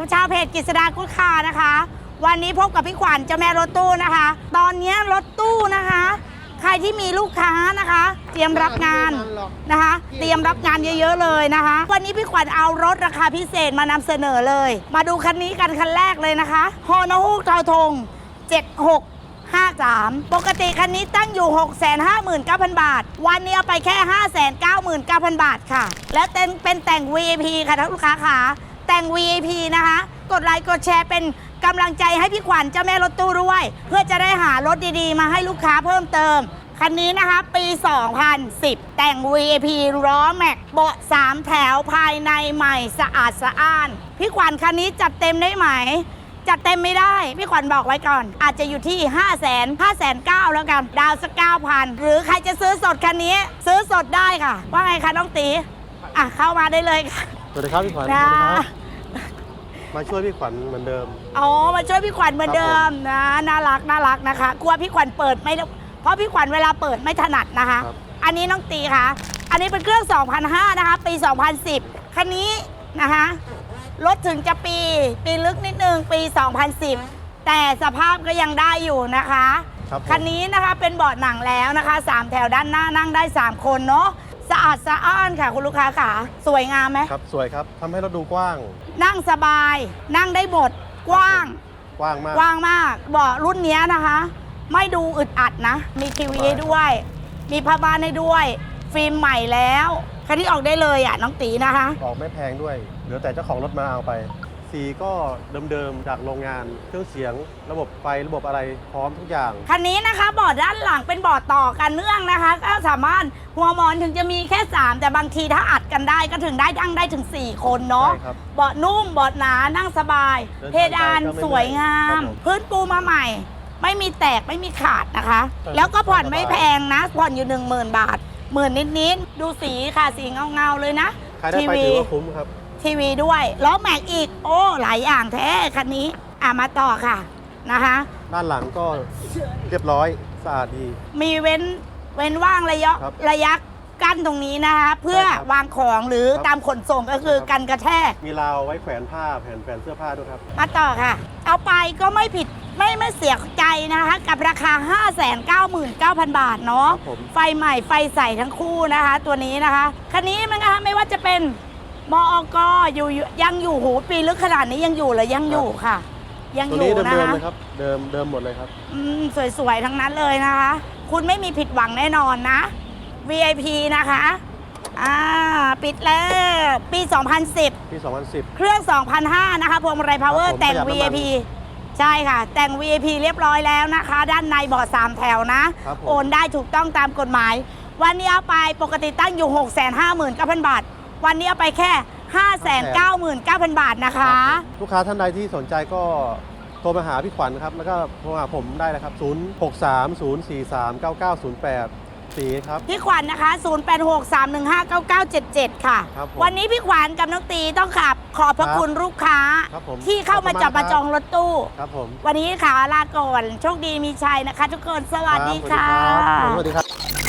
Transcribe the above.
ทุกชาวเพจกิษดากุ๊ดคานะคะ วันนี้พบกับพี่ขวัญเจ้าแม่รถตู้นะคะ ตอนนี้รถตู้นะคะ ใครที่มีลูกค้านะคะ เตรียมรับงานนะคะ เตรียมรับงานเยอะๆเลยนะคะ วันนี้พี่ขวัญเอารถราคาพิเศษมานำเสนอเลย มาดูคันนี้กันคันแรกเลยนะคะฮอนฮูกทอทง 76 53 ปกติคันนี้ตั้งอยู่ 659,000 บาท วันนี้เอาไปแค่ 599,000 บาทค่ะ แล้วเป็นเป็นแต่ง VIP ค่ะท่านลูกค้าค่ะ แต่ง VIP นะคะ กดไลค์กดแชร์เป็นกำลังใจให้พี่ขวัญเจ้าแม่รถตู้ด้วย เพื่อจะได้หารถดีๆ มาให้ลูกค้าเพิ่มเติม คันนี้นะคะ ปี 2010 แต่ง VIP ล้อแม็กเบาะ3 แถวภายในใหม่สะอาดสะอ้าน พี่ขวัญคันนี้จัดเต็มได้ไหมจัดเต็มไม่ได้ พี่ขวัญบอกไว้ก่อน อาจจะอยู่ที่ 5 0 0 0 0 0 5 0 0 0แล้วกัน ดาวสัก9,000 หรือใครจะซื้อสดคันนี้ ซื้อสดได้ค่ะ ว่าไงคะน้องตี อะเข้ามาได้เลยค่ะ สวัสดีครับพี่ขวัญสนะวัสดีครับมาช่วยพี่ขวัญเหมือนเดิม อ๋อ มาช่วยพี่ขวัญเหมือนเดิมนะ น่ารักน่ารักนะคะ กลัวพี่ขวัญเปิดไม่ได้เพราะพี่ขวัญเวลาเปิดไม่ถนัดนะคะ ครับ อันนี้น้องตีค่ะ อันนี้เป็นเครื่อง 2005 นะคะ ปี 2010 คันนี้นะคะรถถึงจะปี ปีลึกนิดนึง ปี 2010 แต่สภาพก็ยังได้อยู่นะคะ ครับผม คันนี้นะคะเป็นเบาะหนังแล้วนะคะ 3 แถวด้านหน้านั่งได้ 3 คนเนาะสะ อาดสะอ้านค่ะ คุณลูกค้าค่ะ สวยงามไหมครับสวยครับทำให้เราดูกว้างนั่งสบาย นั่งได้หมด กว้าง กว้างมาก กว้างมากเบาะรุ่นเนี้ยนะคะ ไม่ดูอึดอัดนะ มีทีวีให้ด้วย มีผ้าม่านให้ด้วย ฟิล์มใหม่แล้วคันนี้ออกได้เลยอะน้องตีนะคะ ออกไม่แพงด้วย เหลือแต่เจ้าของรถมาเอาไป สีก็เดิมๆจากโรงงาน เครื่องเสียง ระบบไฟระบบอะไรพร้อมทุกอย่าง คันนี้นะคะเบาะด้านหลังเป็นเบาะต่อกันเนื่องนะคะ ก็สามารถหัวหมอนถึงจะมีแค่ 3 แต่บางทีถ้าอัดกันได้ก็ถึงได้นั่งได้ถึง 4 คนเนาะใช่ครับเบาะนุ่มเบาะหนานั่งสบาย เดินเพดานทางไกลก็ไม่สวยงาม ครับผมพื้นปูมาใหม่ ไม่มีแตกไม่มีขาดนะคะใช่แล้วก็ผ่อนสบายไม่แพงนะ ผ่อนอยู่ 1 0,000 บาทหมื่นนิดๆดูสีค่ะสีเงาๆเลยนะใครได้ไปถือว่าคุ้มครับ ทีวีด้วยล้อแม็กอีก โอ้หลายอย่างแท้คันนี้อะมาต่อค่ะนะคะ ด้านหลังก็เรียบร้อยสะอาดดี มีเว้นเว้นว่างระยะครับระยะกั้นตรงนี้นะคะเพื่อใช่ครับวางของหรือครับตามขนส่งก็คือครับ กันกระแทก มีราวไว้แขวนผ้าแผ่นแขวนเสื้อผ้าด้วยครับ มาต่อค่ะ เอาไปก็ไม่ผิดไม่ไม่เสียใจนะคะ กับราคา 599,000 บาทเนาะ ครับผม ไฟใหม่ไฟใสทั้งคู่นะคะ ตัวนี้นะคะ คันนี้มันนะคะไม่ว่าจะเป็น มอกอยู่อยู่ยังอยู่หูปีลึกขนาดนี้ยังอยู่เลยยังอยู่ค่ะ ยังตัวอยู่นี้นะเดิมๆคะเลยครับ เดิมเดิมหมดเลยครับ อืมสวยๆทั้งนั้นเลยนะคะ คุณไม่มีผิดหวังแน่นอนนะ VIP นะคะอ่าปิดแล้วปี 2010 ปี 2010 เครื่อง 2,005นะคะพวงมาลัยพาวเวอครัร์บผมแต่ง ประหยัดน้ำมัน VIP ใช่ค่ะ แต่ง VIP เรียบร้อยแล้วนะคะ ด้านในเบาะ3แถวนะ ครับผม โอนได้ถูกต้องตามกฎหมาย วันนี้เอาไปปกติตั้งอยู่ 659,000 บาท วันนี้เอาไปแค่ 599,000 บาทนะคะครับผมลูกค้าท่านใดที่สนใจก็โทรมาหาพี่ขวัญครับ แล้วก็โทรหาผมได้นะครับ 0 6 3 0 4 3 9 9 0 8สีครับ พี่ขวัญนะคะ 0863159977 ค่ะ ครับผมวันนี้พี่ขวัญกับน้องตีต้องขับขอบพระครับคุณลูกค้า ครับผมที่เข้ามาขอบคุณจับมากมาจองรถตู้ ครับผมวันนี้ขาลาก่อน โชคดีมีชัยนะคะ ทุกคน สวัสดีรับค่ะสวัสดีครับสวัสดีครับ